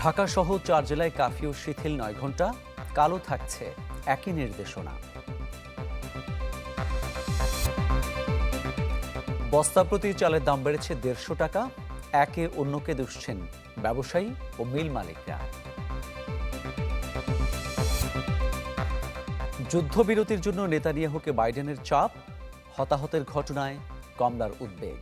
ঢাকা সহ চার জেলায় কারফিউ শিথিল নয় ঘণ্টা কালো থাকছে একই নির্দেশনা। বস্তা প্রতি চালের দাম বেড়েছে দেড়শো টাকা, একে অন্যকে দুষছেন ব্যবসায়ী ও মিল মালিকরা। যুদ্ধবিরতির জন্য নেতানিয়াহুকে বাইডেনের চাপ, হতাহতের ঘটনায় কমলার উদ্বেগ।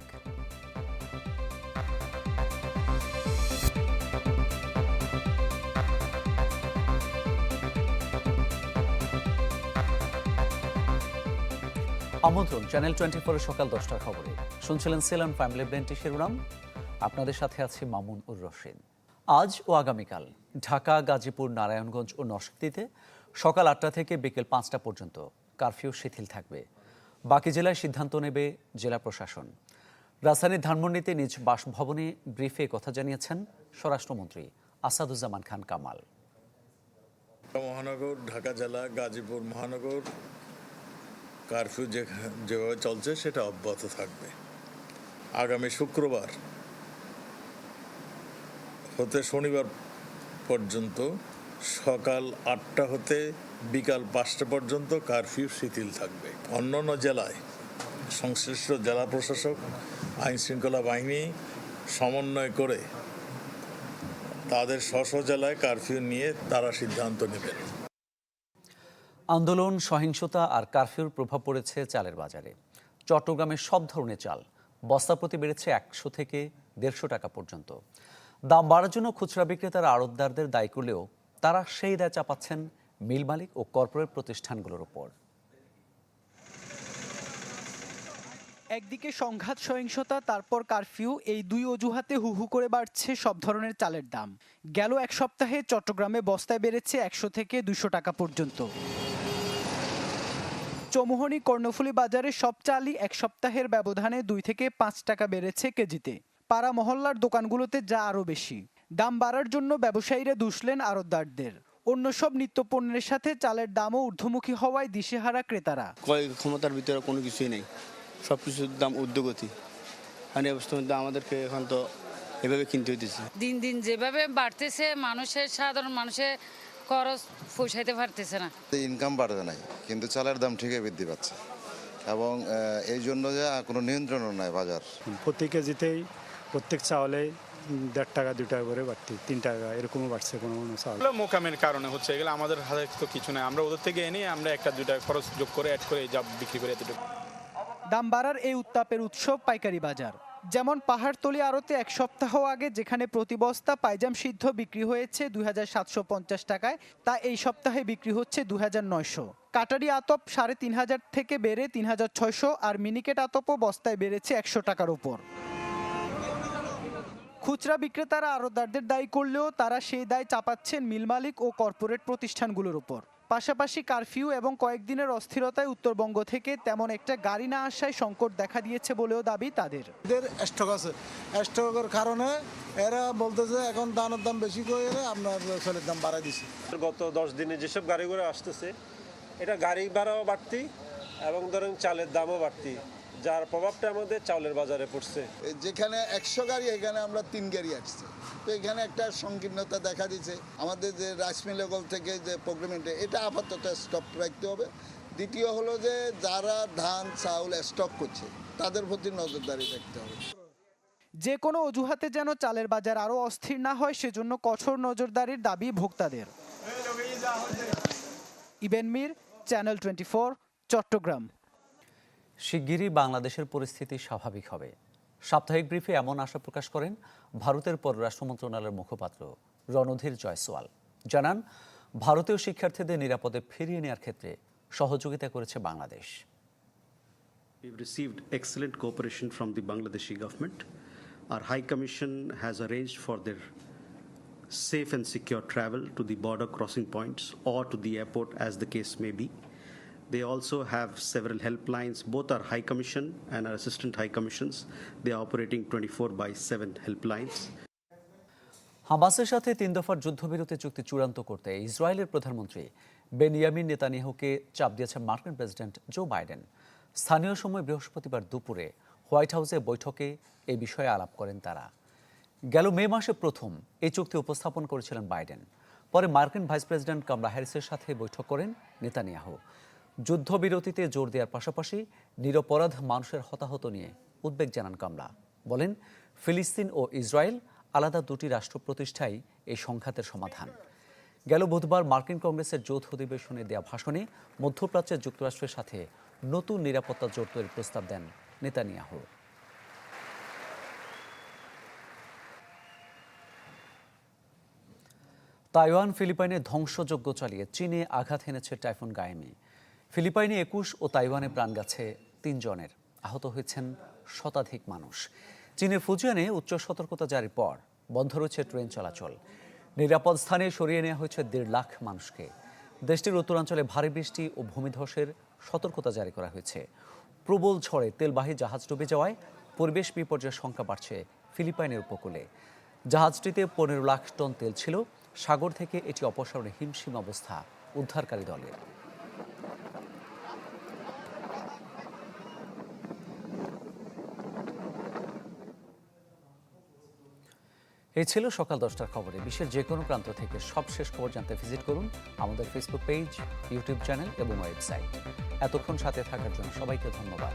আমন্ত্রণ চ্যানেল টোয়েন্টি ফোরের সকাল দশটার খবরে। শুনছিলেন সেলাম ফ্যামিলি ব্রেন্টি শিরোনাম। আপনাদের সাথে আছে মামুন উর রশিদ। আজ ও আগামীকাল ঢাকা, গাজীপুর, নারায়ণগঞ্জ ও নরসিংদীতে সকাল আটটা থেকে বিকেল পাঁচটা পর্যন্ত কারফিউ শিথিল থাকবে। বাকি জেলায় সিদ্ধান্ত নেবে জেলা প্রশাসন। রাজধানীর ধানমন্ডিতে নিজ বাসভবনে ব্রিফে কথা জানিয়েছেন স্বরাষ্ট্রমন্ত্রী আসাদুজ্জামান খান কামাল। মহানগর, ঢাকা জেলা, গাজীপুর মহানগর কারফিউ যে যেভাবে চলছে, সেটা অব্যাহত থাকবে। আগামী শুক্রবার হতে শনিবার পর্যন্ত সকাল আটটা হতে বিকাল পাঁচটা পর্যন্ত কারফিউ শিথিল থাকবে। অন্যান্য জেলায় সংশ্লিষ্ট জেলা প্রশাসক আইন শৃঙ্খলা বাহিনী সমন্বয় করে তাদের স্ব জেলায় কারফিউ নিয়ে তারা সিদ্ধান্ত নেবেন। আন্দোলন, সহিংসতা আর কারফিউর প্রভাব পড়েছে চালের বাজারে। চট্টগ্রামে সব ধরনের চাল, বস্তা প্রতি বেড়েছে একশো থেকে দেড়শো টাকা পর্যন্ত। দাম বাড়ার জন্য খুচরা বিক্রেতারা আড়তদারদের দায়ী করলেও তারা সেই দায় চাপাচ্ছেন মিল মালিক ও কর্পোরেট প্রতিষ্ঠানগুলোর উপর একদিকে সংঘাত, সহিংসতা, তারপর কারফিউ, এই দুই অজুহাতে হু হু করে বাড়ছে সব ধরনের চালের দাম। গেল এক সপ্তাহে চট্টগ্রামে বস্তায় বেড়েছে একশো থেকে দুশো টাকা পর্যন্ত। চৌমুহনী কর্ণফুলী বাজারে সব চালই এক সপ্তাহের ব্যবধানে দুই থেকে পাঁচ টাকা বেড়েছে কেজিতে। পাড়া মহল্লার দোকানগুলোতে যা আরও বেশি। দাম বাড়ার জন্য ব্যবসায়ীরা দুষলেন আড়তদারদের অন্য সব নিত্যপণ্যের সাথে চালের দামও ঊর্ধ্বমুখী হওয়ায় দিশেহারা ক্রেতারা। ক্রয় ক্ষমতার ভিতরে কোনো কিছুই নেই। সব কিছুর দাম ঊর্ধ্বগতি। আর এই অবস্থার মধ্যে আমাদেরকে এখন তো এভাবে কিনতে হইতেছে। দিন দিন যেভাবে বাড়তেছে মানুষের সাধারণ মানুষের খরচ পোষাইতে পারতেছে না। ইনকাম বাড়তে নাই কিন্তু চালের দাম ঠিকই বৃদ্ধি পাচ্ছে। এবং এই জন্য যে কোনো নিয়ন্ত্রণও নাই বাজার। প্রতি কেজিতেই প্রত্যেক চাউলে দেড় টাকা দু টাকা করে বাড়তি তিন টাকা এরকমও বাড়ছে কোনো কোনো চাউল। মোকামের কারণে হচ্ছে এগুলো আমাদের হাতে তো কিছু নাই। আমরা ওদের থেকে এনে আমরা একটা দুটা খরচ যোগ করে অ্যাড করে যা বিক্রি করে এতটুকু। দাম বাড়ার এই উত্তাপের উৎসব পাইকারি বাজার। যেমন পাহাড়তলি আড়তে এক সপ্তাহ আগে যেখানে প্রতি বস্তা পাইজাম সিদ্ধ বিক্রি হয়েছে দুই হাজার সাতশো পঞ্চাশ টাকায়, তা এই সপ্তাহে বিক্রি হচ্ছে দু হাজার নয়শো। কাটারি আতপ সাড়ে তিন হাজার থেকে বেড়ে তিন হাজার ছয়শো আর মিনিকেট আতপও বস্তায় বেড়েছে একশো টাকার উপর খুচরা বিক্রেতারা আড়তদারদের দায়ী করলেও তারা সেই দায় চাপাচ্ছেন মিল মালিক ও কর্পোরেট প্রতিষ্ঠানগুলোর উপর পাশাপাশি কারফিউ এবং কয়েকদিনের অস্থিরতায় উত্তরবঙ্গ থেকে তেমন একটা গাড়ি না আসায় সংকট দেখা দিয়েছে বলেও দাবি তাদের। এদের স্টক আছে। স্টকের কারণে এরা বলতেছে এখন দানের দাম বেশি করে আপনার চালের দাম বাড়াই দিছে। গত দশ দিনে যেসব গাড়িগুলো আসতেছে এটা গাড়ি ভাড়াও বাড়তি এবং ধরেন চালের দামও বাড়তি যার প্রভাবটা আমাদের চাউলের বাজারে পড়ছে। যেখানে একশো গাড়ি এখানে আমরা তিন গাড়ি আসছে। তো এখানে একটা সংকীর্ণতা দেখা দিচ্ছে আমাদের যে মিল লেভেল থেকে যে প্রোগ্রামটা এটা আপাতত স্টপ রাখতে হবে। দ্বিতীয় হলো যে যারা ধান চাউল স্টক করছে তাদের প্রতি নজরদারি রাখতে হবে। যে কোনো অজুহাতে যেন চালের বাজার আরও অস্থির না হয় সেজন্য কঠোর নজরদারির দাবি ভোক্তাদের। ইবেন মির চ্যানেল টোয়েন্টি চট্টগ্রাম। শিগগিরই বাংলাদেশের পরিস্থিতি স্বাভাবিক হবে। সাপ্তাহিক ব্রিফে এমন আশা প্রকাশ করেন ভারতের পররাষ্ট্র মন্ত্রণালয়ের মুখপাত্র রণধীর জয়সওয়াল জানান ভারতীয় শিক্ষার্থীদের নিরাপদে ফিরিয়ে নেওয়ার ক্ষেত্রে সহযোগিতা করেছে Bangladesh We've received excellent cooperation from the Bangladeshi government. Our High Commission has arranged for their safe and secure travel to the border crossing points or to the airport, as the case may be. They also have several helplines, both our High Commission and our Assistant High Commissions. They are operating 24 by 7 helplines. হামাসের সাথে তিন দফার যুদ্ধবিরতি চুক্তি চূড়ান্ত করতে ইসরায়েলের প্রধানমন্ত্রী বেনিয়ামিন নেতানিয়াহুকে চাপ দিয়েছেন মার্কিন প্রেসিডেন্ট জো বাইডেন। স্থানীয় সময় বৃহস্পতিবার দুপুরে হোয়াইট হাউসে বৈঠকে এই বিষয়ে আলাপ করেন তারা। গেল মে মাসে প্রথম এই চুক্তি উপস্থাপন করেছিলেন বাইডেন। পরে মার্কিন ভাইস প্রেসিডেন্ট কামলা হ্যারিসের সাথে বৈঠক করেন নেতানিয়াহু। যুদ্ধবিরতিতে জোর দেওয়ার পাশাপাশি নিরপরাধ মানুষের হতাহত নিয়ে উদ্বেগ জানান কামলা। বলেন, ফিলিস্তিন ও ইসরায়েল আলাদা দুটি রাষ্ট্র প্রতিষ্ঠাই এই সংঘাতের সমাধান। গেল বুধবার মার্কিন কংগ্রেসের যৌথ অধিবেশনে দেয়া ভাষণে মধ্যপ্রাচ্যের যুক্তরাষ্ট্রের সাথে নতুন নিরাপত্তা জোট তৈরির প্রস্তাব দেন নেতানিয়াহু। তাইওয়ান, ফিলিপাইনে ধ্বংসযজ্ঞ চালিয়ে চীনে আঘাত হেনেছে টাইফুন গায়েমি ফিলিপাইনে একুশ ও তাইওয়ানে প্রাণ গেছে তিনজনের। আহত হয়েছেন শতাধিক মানুষ। চীনের ফুজিয়ানে উচ্চ সতর্কতা জারির পর বন্ধ রয়েছে ট্রেন চলাচল। নিরাপদ স্থানে সরিয়ে নেওয়া হয়েছে দেড় লাখ মানুষকে। দেশটির উত্তরাঞ্চলে ভারী বৃষ্টি ও ভূমিধসের সতর্কতা জারি করা হয়েছে। প্রবল ঝড়ে তেলবাহী জাহাজ ডুবে যাওয়ায় পরিবেশ বিপর্যয়ের সংখ্যা বাড়ছে ফিলিপাইনের উপকূলে। জাহাজটিতে পনেরো লাখ টন তেল ছিল। সাগর থেকে এটি অপসারণে হিমশিম অবস্থা উদ্ধারকারী দলের। এই ছিল সকাল দশটার খবরে। বিশ্বের যে কোনো প্রান্ত থেকে সবশেষ খবর জানতে ভিজিট করুন আমাদের ফেসবুক পেজ ইউটিউব চ্যানেল এবং ওয়েবসাইট এতক্ষণ সাথে থাকার জন্য সবাইকে ধন্যবাদ।